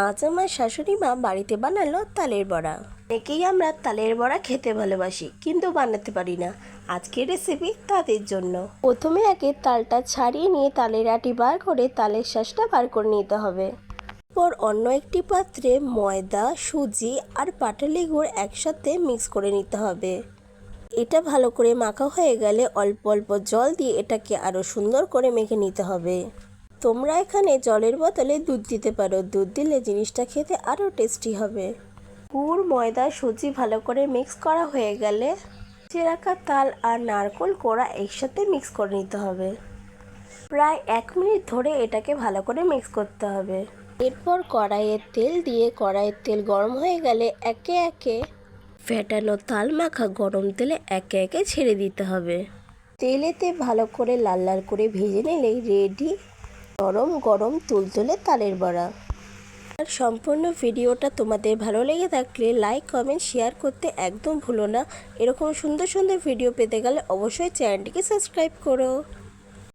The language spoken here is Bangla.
আজ আমার শাশুড়ি মা বাড়িতে বানালো তালের বড়া। অনেকেই আমরা তালের বড়া খেতে ভালোবাসি, কিন্তু বানাতে পারি না। আজকের রেসিপি তাদের জন্য। প্রথমে আগে তালটা ছাড়িয়ে নিয়ে তালের আটি বার করে তালের শ্বাসটা বার করে নিতে হবে। পর অন্য একটি পাত্রে ময়দা, সুজি আর পাটালি গুড় একসাথে মিক্স করে নিতে হবে। এটা ভালো করে মাখা হয়ে গেলে অল্প অল্প জল দিয়ে এটাকে আরও সুন্দর করে মেখে নিতে হবে। তোমরা এখানে জলের বোতলে দুধ দিতে পারো। দুধ দিলে জিনিসটা খেতে আরও টেস্টি হবে। গুড়, ময়দা, সুজি ভালো করে মিক্স করা হয়ে গেলে রাখা তাল আর নারকোল কোড়া একসাথে মিক্স করে নিতে হবে। প্রায় এক মিনিট ধরে এটাকে ভালো করে মিক্স করতে হবে। এরপর কড়াইয়ের তেল দিয়ে কড়াইয়ের তেল গরম হয়ে গেলে একে একে ফেটানো তাল মাখা গরম তেলে একে একে ছেড়ে দিতে হবে। তেলেতে ভালো করে লাল লাল করে ভেজে নিলেই রেডি গরম গরম তুলতুলে তালের বড়া। আর সম্পূর্ণ ভিডিওটা তোমাদের ভালো লেগে থাকলে লাইক কমেন্ট শেয়ার করতে একদম ভুলো না। এরকম সুন্দর সুন্দর ভিডিও পেতে গেলে অবশ্যই চ্যানেলটিকে সাবস্ক্রাইব করো।